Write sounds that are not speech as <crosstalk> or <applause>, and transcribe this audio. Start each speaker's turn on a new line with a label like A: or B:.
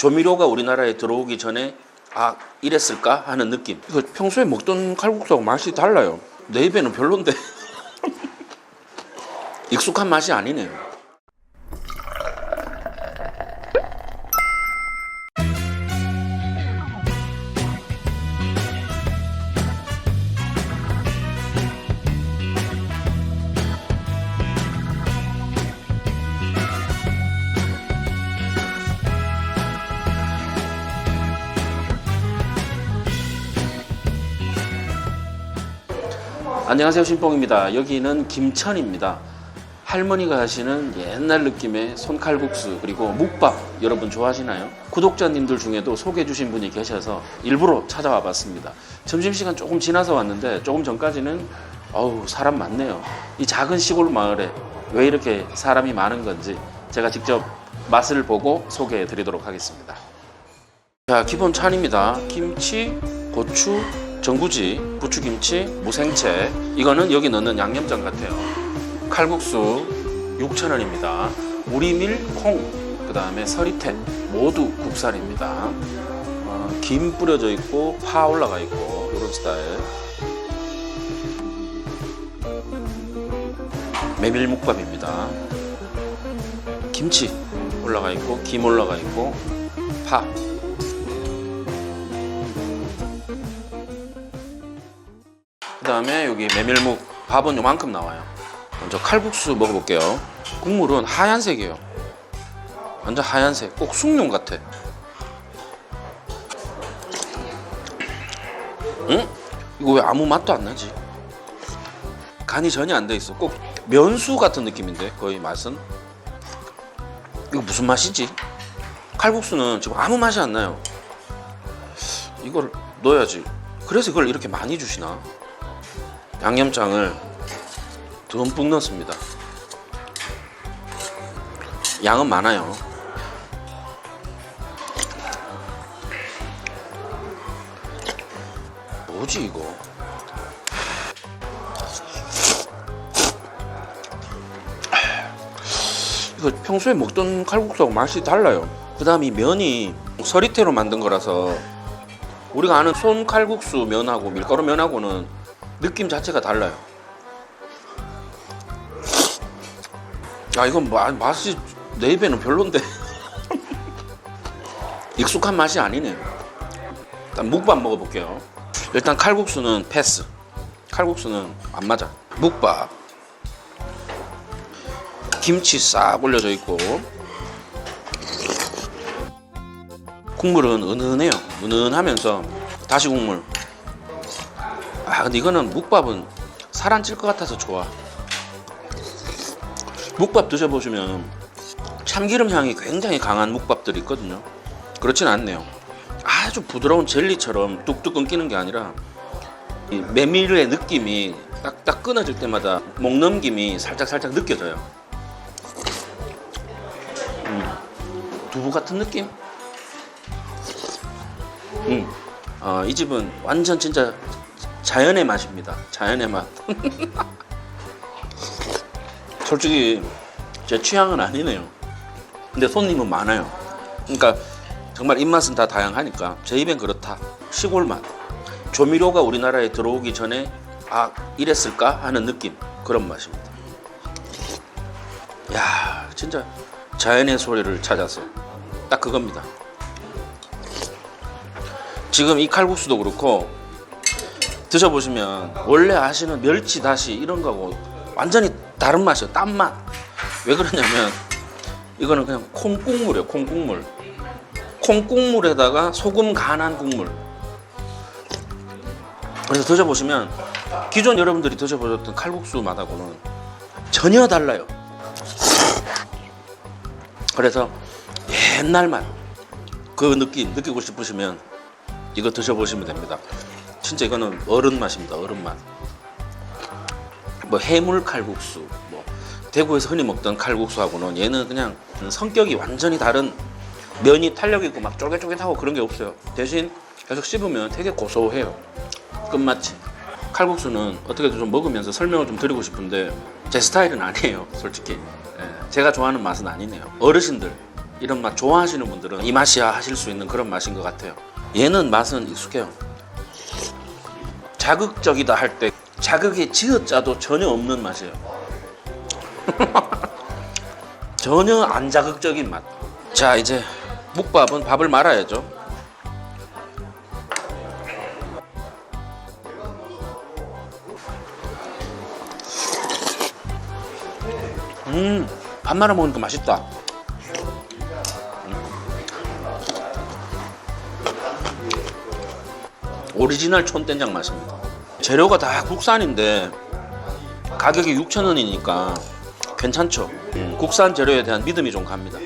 A: 조미료가 우리나라에 들어오기 전에 아 이랬을까 하는 느낌. 이거 평소에 먹던 칼국수하고 맛이 달라요. 내 입에는 별론데 <laughs> 익숙한 맛이 아니네요. 안녕하세요 신봉입니다. 여기는 김천입니다. 할머니가 하시는 옛날 느낌의 손칼국수 그리고 묵밥 여러분 좋아하시나요? 구독자님들 중에도 소개해 주신 분이 계셔서 일부러 찾아와 봤습니다. 점심시간 조금 지나서 왔는데 조금 전까지는 어우 사람 많네요. 이 작은 시골 마을에 왜 이렇게 사람이 많은 건지 제가 직접 맛을 보고 소개해 드리도록 하겠습니다. 자 기본 찬입니다. 김치, 고추, 전구지, 부추김치, 무생채. 이거는 여기 넣는 양념장 같아요. 칼국수 6,000원입니다. 우리밀, 콩, 그 다음에 서리태 모두 국산입니다. 어, 김 뿌려져 있고 파 올라가 있고 이런 스타일. 메밀묵밥입니다. 김치 올라가 있고 김 올라가 있고 파 다음에 여기 메밀묵 밥은 요만큼 나와요. 먼저 칼국수 먹어볼게요. 국물은 하얀색이에요. 완전 하얀색. 꼭 숭늉 같아. 응? 이거 왜 아무 맛도 안 나지? 간이 전혀 안 돼 있어. 꼭 면수 같은 느낌인데 거의 맛은. 이거 무슨 맛이지? 칼국수는 지금 아무 맛이 안 나요. 이걸 넣어야지. 그래서 이걸 이렇게 많이 주시나? 양념장을 듬뿍 넣습니다. 양은 많아요. 뭐지 이거? 이거 평소에 먹던 칼국수하고 맛이 달라요. 그 다음 이 면이 서리태로 만든 거라서 우리가 아는 손 칼국수 면하고 밀가루 면하고는 느낌 자체가 달라요. 야 이건 마, 맛이 내 입에는 별론데 <laughs> 익숙한 맛이 아니네요. 일단 묵밥 먹어볼게요. 일단 칼국수는 패스. 칼국수는 안 맞아. 묵밥. 김치 싹 올려져 있고 국물은 은은해요. 은은하면서 다시 국물. 아 근데 이거는 묵밥은 살 안 찔 것 같아서 좋아. 묵밥 드셔보시면 참기름 향이 굉장히 강한 묵밥들이 있거든요. 그렇진 않네요. 아주 부드러운 젤리처럼 뚝뚝 끊기는 게 아니라 이 메밀의 느낌이 딱딱 끊어질 때마다 목 넘김이 살짝 살짝 느껴져요. 음, 두부 같은 느낌? 음, 어, 이 집은 완전 진짜 자연의 맛입니다. 자연의 맛. <laughs> 솔직히 제 취향은 아니네요. 근데 손님은 많아요. 그러니까 정말 입맛은 다 다양하니까 제 입엔 그렇다. 시골 맛. 조미료가 우리나라에 들어오기 전에 아 이랬을까 하는 느낌 그런 맛입니다. 야 진짜 자연의 소리를 찾아서 딱 그겁니다. 지금 이 칼국수도 그렇고 드셔보시면 원래 아시는 멸치 다시 이런 거하고 완전히 다른 맛이에요. 딴 맛. 왜 그러냐면 이거는 그냥 콩국물이에요. 콩국물. 콩국물에다가 소금 간한 국물. 그래서 드셔보시면 기존 여러분들이 드셔보셨던 칼국수 맛하고는 전혀 달라요. 그래서 옛날 맛 그 느낌 느끼고 싶으시면 이거 드셔보시면 됩니다. 진짜 이거는 어른 맛입니다. 어른 맛. 뭐 해물 칼국수, 뭐 대구에서 흔히 먹던 칼국수하고는 얘는 그냥 성격이 완전히 다른 면이 탄력 있고 막 쫄깃쫄깃하고 그런 게 없어요. 대신 계속 씹으면 되게 고소해요. 끝맛이. 칼국수는 어떻게든 좀 먹으면서 설명을 좀 드리고 싶은데 제 스타일은 아니에요, 솔직히. 예, 제가 좋아하는 맛은 아니네요. 어르신들 이런 맛 좋아하시는 분들은 이 맛이야 하실 수 있는 그런 맛인 것 같아요. 얘는 맛은 익숙해요. 자극적이다 할 때 자극이 지어짜도 전혀 없는 맛이에요. <laughs> 전혀 안 자극적인 맛. 자 이제 묵밥은 밥을 말아야죠. 음, 밥 말아 먹으니까 맛있다. 오리지널 촌된장 맛입니다. 재료가 다 국산인데 가격이 6,000원이니까 괜찮죠. 음, 국산 재료에 대한 믿음이 좀 갑니다.